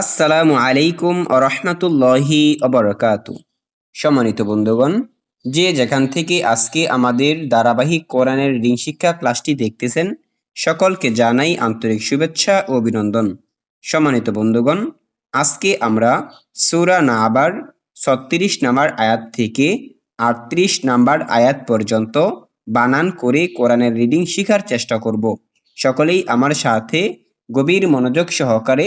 আসসালামু আলাইকুম রহমতুল্লাহি অবরকাতু সম্মানিত বন্ধুগণ, যে যেখান থেকে আজকে আমাদের ধারাবাহিক কোরআনের রিডিং শিক্ষা ক্লাসটি দেখতেছেন, সকলকে জানাই আন্তরিক শুভেচ্ছা ও অভিনন্দন। সম্মানিত বন্ধুগণ, আজকে আমরা সুরা নাবার ছত্রিশ নাম্বার আয়াত থেকে আটত্রিশ নাম্বার আয়াত পর্যন্ত বানান করে কোরআনের রিডিং শেখার চেষ্টা করব। সকলেই আমার সাথে গভীর মনোযোগ সহকারে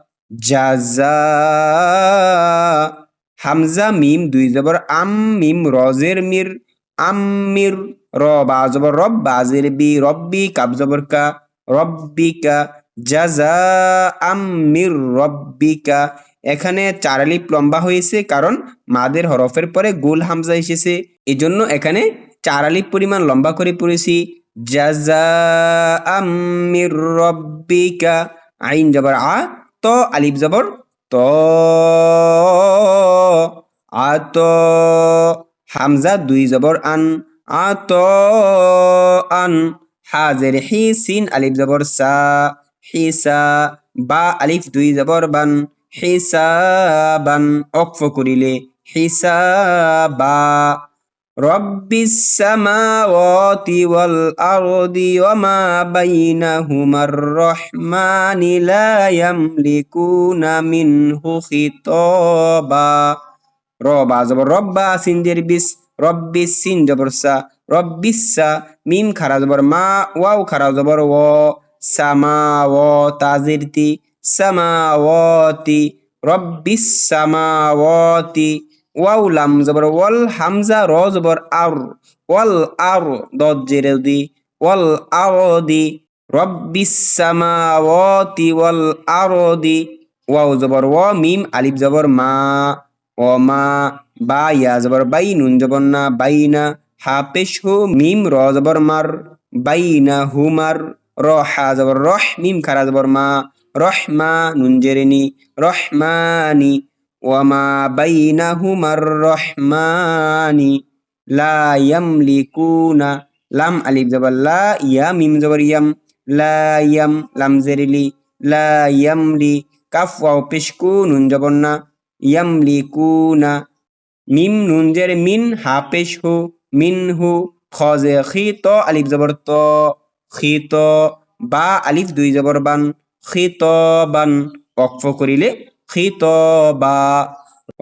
জাজা, হামজা, মিম, দুই জবর, আম, মিম, রজের মির আম্মির র, বা জবর, রব বাজের বি, রব্বি, কাব জবর, কা রব্বিকা জাজা আম্মির রব্বিকা এখানে চার আলিফ লম্বা হয়েছে, কারণ মাদের হরফের পরে গোল হামজা এসেছে। এজন্য এখানে চার আলিফ পরিমাণ লম্বা করে পড়েছি। জাজা আম্মির রব্বিকা আইন জবর, আ ত, আলিফ জবর, ত আত হামজা, দুই জবর, আন আত আন, হাজের হি, সিন, আলিফ জবর, সা হিসা বা, আলিফ, দুই জবর, বান হিসাবান অক্ফ করিলে হিসাবা رب السماوات والأرض وما بينهما الرحمن لا يملكون منه خطابا ربا زبر ربا سنجر بس رب السن جبر سا رب السا ميم خرا زبر ما واو خرا زبر و سماوات زرتي سماواتي رب السماواتي ওয়াও, লাম, জবর, ওয়াল, হামজা, র, জবর, আর, ওয়াল, আর, দদ, জেরে, দি, ওয়াল আরদি রব্বিস সামাওয়াতি, ওয়াল আরদি ওয়াও, জবর ওয়া মিম, আলিফ, জবর, মা, ও, মা, বা, ইয়া, জবর, বাই, নুন, জবর, না বাইনা হা, পেশ, হু, মিম, র, জবর, মার বাইনা হুমার র, হা, জবর, রহ, মিম, খারা, জবর, মা রহমা নুন জেরেনি রহমানি ওয়ামা বাইনাহুমার রহমানি লা ইয়ামলিকুনা লাম আলিফ জবর লা ইয়া মিম জবর ইয়াম লা ইয়াম লাম জেরিলি লা ইয়ামলি কাফ ওয়াও পেশকু নুন জবর না ইয়ামলিকুনা মিম নুন জের মিন হা পেশ হু মিন হু খজে খি ত আলিফ জবর ত খি ত বা আলিফ দুই জবর বান খি বান অক্ফ করিলে খিতবা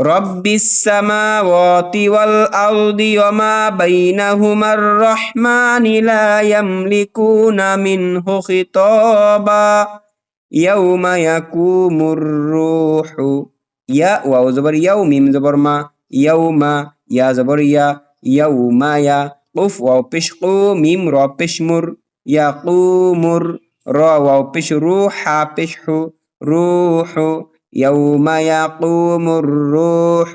রব্বিস সামাওয়াতি ওয়াল আরদি ওয়া মা বাইনাহুমার রহমানি লা ইয়ামলিকুনা মিনহু খিতাবা ইয়াউমা ইয়াকুমুর রূহু ইয়া ওয়াও জবর ইয়াও মিম জবর মা ইয়াউমা ইয়া জবর ইয়া ইয়াউমা ইয়া উফ ওয়াও পেশ কু মিম র পেশ মুর ইয়াকুমুর র ওয়াও পেশ রু হা পেশ হু রূহু يوم يقوم الروح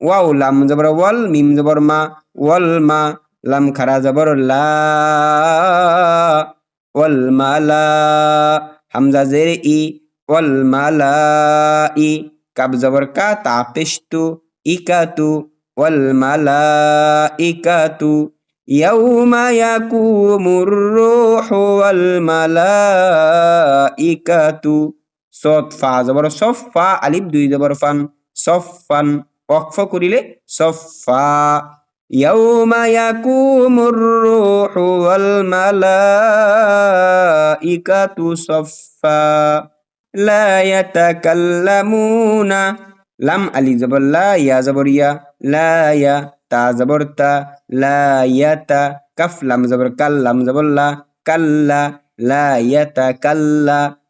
ওয়াও লাম জবর ওয়াল মিম জবর মা ওয়াল মা লাম খারা জবর লা ওয়াল মালা হামজা জের ই ওয়াল মালা ই কাব জবর কা তা পেশতু ইকাতু ওয়াল মালা ইকাতু يوم يقوم الروح والملائكة সৎ ফা জবর সফ ফা আলিফ দুই জবর ফান। সফান ওয়াকফ করিলে সফা ইয়াউমা ইয়াকুমুর রূহু ওয়াল মালাইকাতু সফা লা ইয়াতাকাল্লামুনা। লাম আলি জবর লা, ইয়া জবর ইয়া। লা ইয়া তা জবর তা। লা ইয়াতা কাফ, লাম জবর কাল, লাম জবর লা। কাল্লা, লা মিম ওয়াও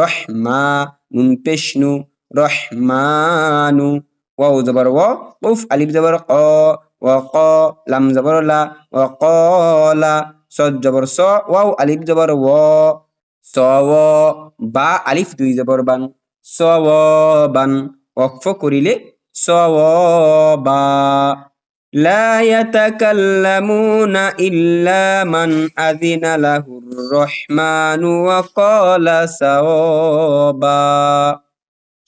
রহ মা নুন পেশ নু রহমানু। ওয়াও জবর ওয়া উফ, আলিফ জবর ক ওয়া ক, লাম জবর লা ওয়া কলা সদ জবর স ওয়াও আলিফ জবর ও। স, ও, বা, আলিফ দুই জবর বান। স, ও, বান। ওয়াকফ করিলে স, ও, বা। لا يتكلمون إلا من أذن له الرحمن وقال صوابا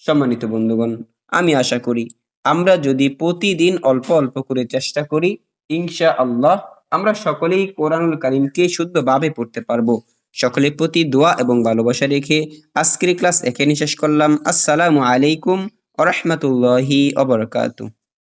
সম্মানিত বন্ধুগণ আমি আশা করি আমরা যদি প্রতিদিন অল্প অল্প করে চেষ্টা করি ইনশা আল্লাহ আমরা সকলেই কোরআনুল কারিমকে শুদ্ধভাবে পড়তে পারবো সকলের প্রতি দোয়া এবং ভালোবাসা রেখে আজকের ক্লাস এখানে শেষ করলাম আসসালামু আলাইকুম ওরহমতুল্লাহি অবরকাতু